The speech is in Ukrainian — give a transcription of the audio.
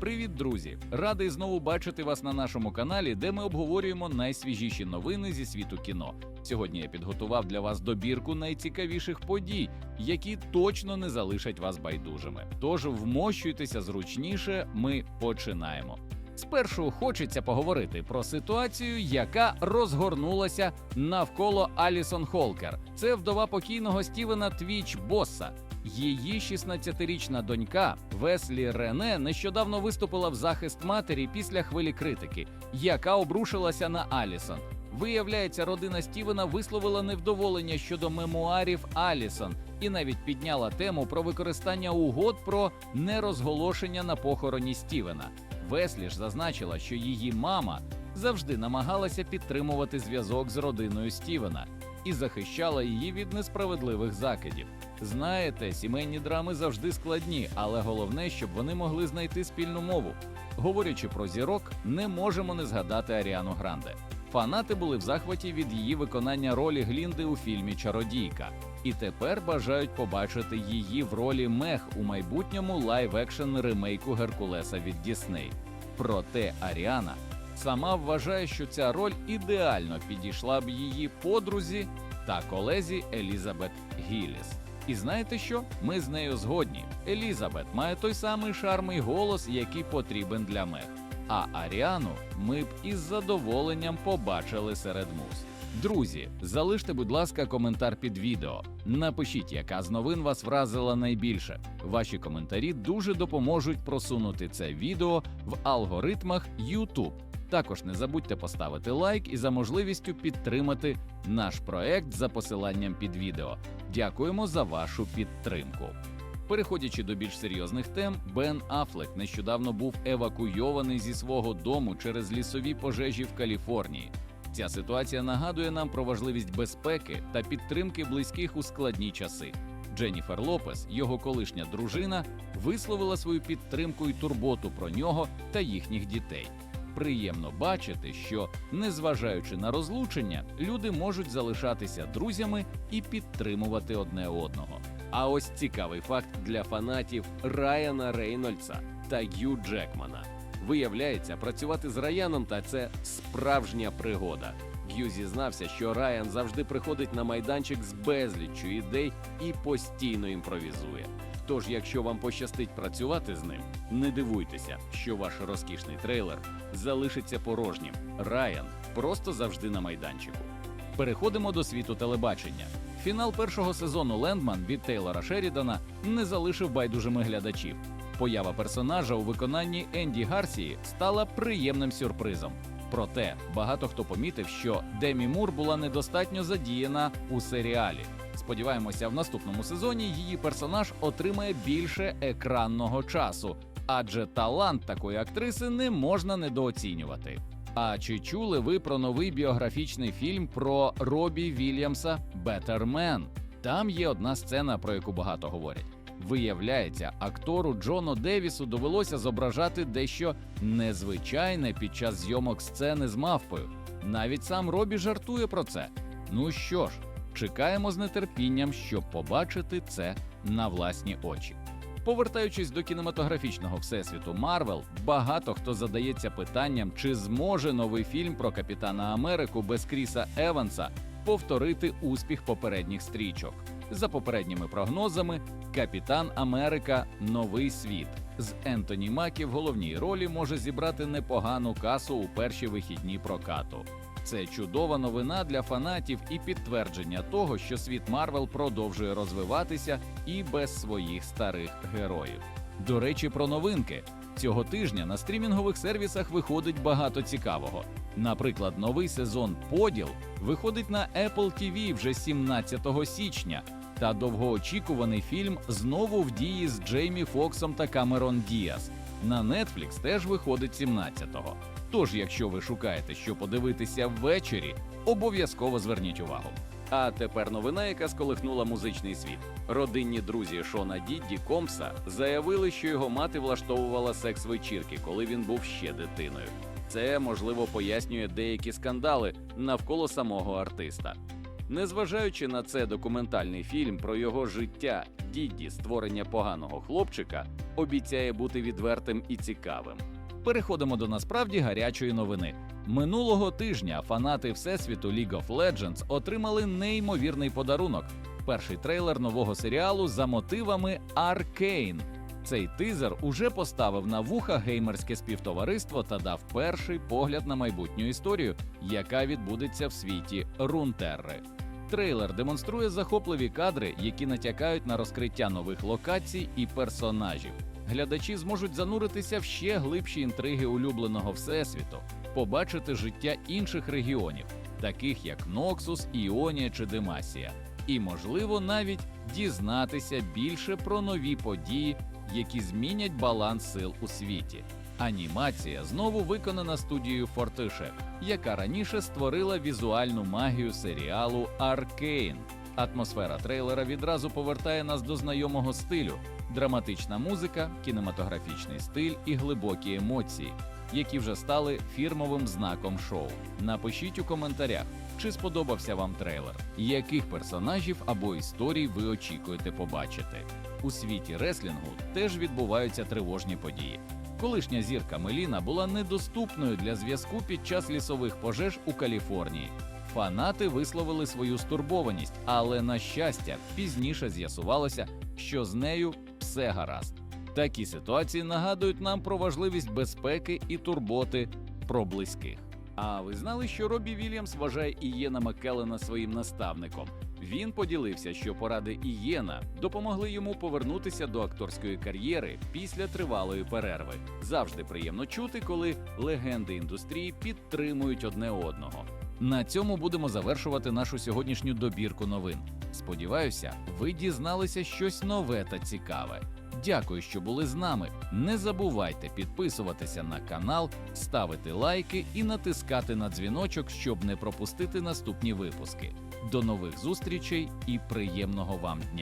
Привіт, друзі! Радий знову бачити вас на нашому каналі, де ми обговорюємо найсвіжіші новини зі світу кіно. Сьогодні я підготував для вас добірку найцікавіших подій, які точно не залишать вас байдужими. Тож вмощуйтеся зручніше. Ми починаємо. Спершу хочеться поговорити про ситуацію, яка розгорнулася навколо Алісон Холкер. Це вдова покійного Стівена Твіч Босса. Її 16-річна донька Веслі Рене нещодавно виступила в захист матері після хвилі критики, яка обрушилася на Алісон. Виявляється, родина Стівена висловила невдоволення щодо мемуарів Алісон і навіть підняла тему про використання угод про нерозголошення на похороні Стівена. Веслі ж зазначила, що її мама завжди намагалася підтримувати зв'язок з родиною Стівена і захищала її від несправедливих закидів. Знаєте, сімейні драми завжди складні, але головне, щоб вони могли знайти спільну мову. Говорячи про зірок, не можемо не згадати Аріану Гранде. Фанати були в захваті від її виконання ролі Глінди у фільмі Чародійка, і тепер бажають побачити її в ролі Мех у майбутньому лайв-екшен ремейку Геркулеса від Дісней. Проте Аріана сама вважає, що ця роль ідеально підійшла б її подрузі та колезі Елізабет Гілліс. І знаєте що? Ми з нею згодні. Елізабет має той самий шарм і голос, який потрібен для мех. А Аріану ми б із задоволенням побачили серед муз. Друзі, залиште, будь ласка, коментар під відео. Напишіть, яка з новин вас вразила найбільше. Ваші коментарі дуже допоможуть просунути це відео в алгоритмах YouTube. Також не забудьте поставити лайк і за можливістю підтримати наш проект за посиланням під відео. Дякуємо за вашу підтримку. Переходячи до більш серйозних тем, Бен Афлек нещодавно був евакуйований зі свого дому через лісові пожежі в Каліфорнії. Ця ситуація нагадує нам про важливість безпеки та підтримки близьких у складні часи. Дженніфер Лопес, його колишня дружина, висловила свою підтримку і турботу про нього та їхніх дітей. Приємно бачити, що, незважаючи на розлучення, люди можуть залишатися друзями і підтримувати одне одного. А ось цікавий факт для фанатів Райана Рейнольдса та Г'ю Джекмана. Виявляється, працювати з Раяном та це справжня пригода. Г'ю зізнався, що Райан завжди приходить на майданчик з безліччю ідей і постійно імпровізує. Тож, якщо вам пощастить працювати з ним, не дивуйтеся, що ваш розкішний трейлер залишиться порожнім. Райан просто завжди на майданчику. Переходимо до світу телебачення. Фінал першого сезону Лендман від Тейлора Шерідана не залишив байдужими глядачів. Поява персонажа у виконанні Енді Гарсії стала приємним сюрпризом. Проте багато хто помітив, що Демі Мур була недостатньо задіяна у серіалі. Сподіваємося, в наступному сезоні її персонаж отримає більше екранного часу, адже талант такої актриси не можна недооцінювати. А чи чули ви про новий біографічний фільм про Робі Вільямса Бетермен? Там є одна сцена, про яку багато говорять. Виявляється, актору Джону Девісу довелося зображати дещо незвичайне під час зйомок сцени з мавпою. Навіть сам Робі жартує про це. Ну що ж, чекаємо з нетерпінням, щоб побачити це на власні очі. Повертаючись до кінематографічного всесвіту Марвел, багато хто задається питанням, чи зможе новий фільм про Капітана Америку без Кріса Еванса повторити успіх попередніх стрічок. За попередніми прогнозами, Капітан Америка Новий світ з Ентоні Макі в головній ролі може зібрати непогану касу у перші вихідні прокату. Це чудова новина для фанатів і підтвердження того, що світ Марвел продовжує розвиватися і без своїх старих героїв. До речі, про новинки цього тижня на стрімінгових сервісах виходить багато цікавого. Наприклад, новий сезон Поділ виходить на Apple TV вже 17 січня. Та довгоочікуваний фільм знову в дії з Джеймі Фоксом та Камерон Діас. На Netflix теж виходить 17-го. Тож, якщо ви шукаєте, що подивитися ввечері, обов'язково зверніть увагу. А тепер новина, яка сколихнула музичний світ. Родинні друзі Шона Дідді Компса заявили, що його мати влаштовувала секс-вечірки, коли він був ще дитиною. Це можливо пояснює деякі скандали навколо самого артиста. Незважаючи на це документальний фільм про його життя, Дідді, створення поганого хлопчика, обіцяє бути відвертим і цікавим. Переходимо до насправді гарячої новини. Минулого тижня фанати всесвіту League of Legends отримали неймовірний подарунок. Перший трейлер нового серіалу за мотивами Arcane. Цей тизер уже поставив на вуха геймерське співтовариство та дав перший погляд на майбутню історію, яка відбудеться в світі Рунтерри. Трейлер демонструє захопливі кадри, які натякають на розкриття нових локацій і персонажів. Глядачі зможуть зануритися в ще глибші інтриги улюбленого всесвіту, побачити життя інших регіонів, таких як Ноксус, Іонія чи Демасія, і, можливо, навіть дізнатися більше про нові події, які змінять баланс сил у світі. Анімація знову виконана студією Фортише, яка раніше створила візуальну магію серіалу Аркейн. Атмосфера трейлера відразу повертає нас до знайомого стилю: драматична музика, кінематографічний стиль і глибокі емоції, які вже стали фірмовим знаком шоу. Напишіть у коментарях, чи сподобався вам трейлер, яких персонажів або історій ви очікуєте побачити. У світі реслінгу теж відбуваються тривожні події. Колишня зірка Меліна була недоступною для зв'язку під час лісових пожеж у Каліфорнії. Фанати висловили свою стурбованість, але на щастя, пізніше з'ясувалося, що з нею все гаразд. Такі ситуації нагадують нам про важливість безпеки і турботи про близьких. А ви знали, що Робі Вільямс вважає Ієна Маккеллена своїм наставником? Він поділився, що поради Ієна допомогли йому повернутися до акторської кар'єри після тривалої перерви. Завжди приємно чути, коли легенди індустрії підтримують одне одного. На цьому будемо завершувати нашу сьогоднішню добірку новин. Сподіваюся, ви дізналися щось нове та цікаве. Дякую, що були з нами. Не забувайте підписуватися на канал, ставити лайки і натискати на дзвіночок, щоб не пропустити наступні випуски. До нових зустрічей і приємного вам дня!